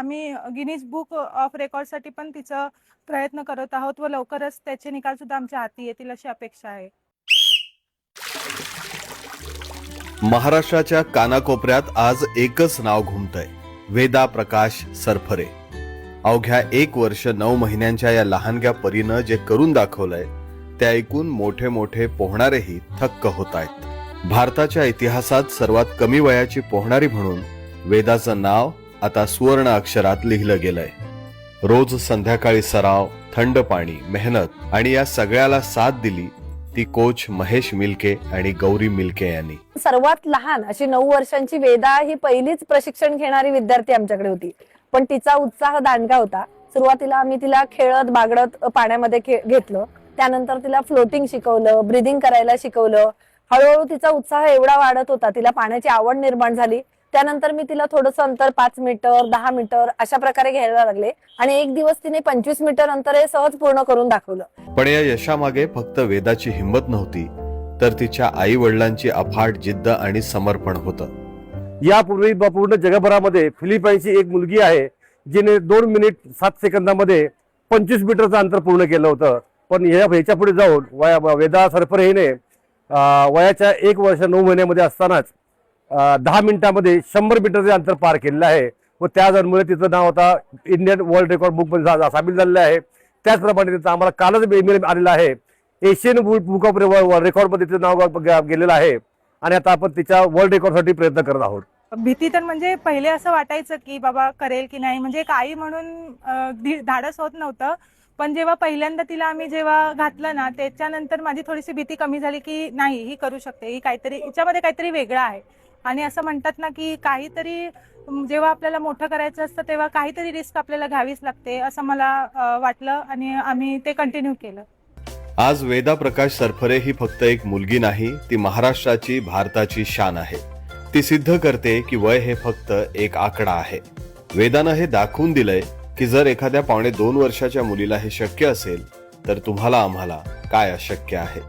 आम्ही Guinness book of रेकॉर्डसाठी पण तिचा प्रयत्न करत आहोत व लवकरच त्याचे निकाल सुद्धा आमच्या हाती येतील अशी अपेक्षा आहे. महाराष्ट्राच्या कानाकोपऱ्यात आज एकच नाव घुमतंय. वेदा प्रकाश सरफरे. अवघ्या एक वर्ष नऊ महिन्यांच्या या लहानग्या परीनं जे करून दाखवलंय ते ऐकून मोठे मोठे पोहणारेही थक्क होत आहेत भारताच्या इतिहासात सर्वात कमी वयाची पोहणारी म्हणून वेदाचं नाव आता सुवर्ण अक्षरात लिहिलं गेलंय. रोज संध्याकाळी सराव थंड पाणी मेहनत आणि या सगळ्याला साथ दिली ती कोच महेश मिल्के आणि गौरी मिल्के यांनी. सर्वात लहान अशी नऊ वर्षांची वेदा ही पहिलीच प्रशिक्षण घेणारी विद्यार्थी आमच्याकडे होती. पण तिचा उत्साह दांडगा होता. सुरुवातीला आम्ही तिला खेळत बागडत पाण्यामध्ये घेतलं. त्यानंतर तिला फ्लोटिंग शिकवलं ब्रिदिंग करायला शिकवलं. हळूहळू तिचा उत्साह एवढा वाढत होता. तिला पाण्याची आवड निर्माण झाली. त्यानंतर मी तिला थोडस अंतर पाच मीटर दहा मीटर अशा प्रकारे घ्यायला लागले. आणि एक दिवस तिने पंचवीस मीटर अंतर हे सहज पूर्ण करून दाखवलं. पण या यशामागे फक्त वेदाची हिंमत नव्हती तर तिच्या आई वडिलांची अफाट जिद्द आणि समर्पण होतं. यापूर्वी पूर्ण जगभरामध्ये फिलिपाईनची एक मुलगी आहे जिने दोन मिनिट सात सेकंदामध्ये पंचवीस मीटरचं अंतर पूर्ण केलं होतं. पण ह्या ह्याच्या पुढे जाऊन वया वेदा सरफरे हिने वयाच्या एक वर्ष नऊ महिन्यामध्ये असतानाच दहा मिनिटामध्ये शंभर मीटरचे अंतर पार केलेलं आहे व त्या जणमुळे तिचं नाव आता इंडियन वर्ल्ड रेकॉर्ड बुक सामील झालेलं आहे. त्याचप्रमाणे तिचं आम्हाला कालच ईमेल आलेला आहे. एशियन बुक ऑफ रेकॉर्डमध्ये तिचं नाव गेलेलं आहे. आणि आता आपण तिच्या वर्ल्ड रेकॉर्डसाठी प्रयत्न करत आहोत. भीती तर म्हणजे पहिले असं वाटायचं की बाबा करेल की नाही. म्हणजे एक आई म्हणून धी- धाडस होत नव्हतं. पण जेव्हा पहिल्यांदा तिला आम्ही जेव्हा घातलं ना त्याच्यानंतर माझी थोडीशी भीती कमी झाली की नाही ही करू शकते. ही काहीतरी हिच्यामध्ये काहीतरी वेगळं आहे. आणि असं म्हणतात ना की काहीतरी जेव्हा आपल्याला मोठं करायचं असतं तेव्हा काहीतरी रिस्क आपल्याला घ्यावीच लागते असं मला वाटलं आणि आम्ही ते कंटिन्यू केलं. आज वेदा प्रकाश सरफरे ही फक्त एक मुलगी नाही ती महाराष्ट्राची भारताची शान आहे. ती सिद्ध करते की वय हे फक्त एक आकडा आहे. वेदानं हे दाखवून दिलंय की जर एखाद्या पावणे दोन वर्षाच्या मुलीला हे शक्य असेल तर तुम्हाला आम्हाला काय अशक्य आहे?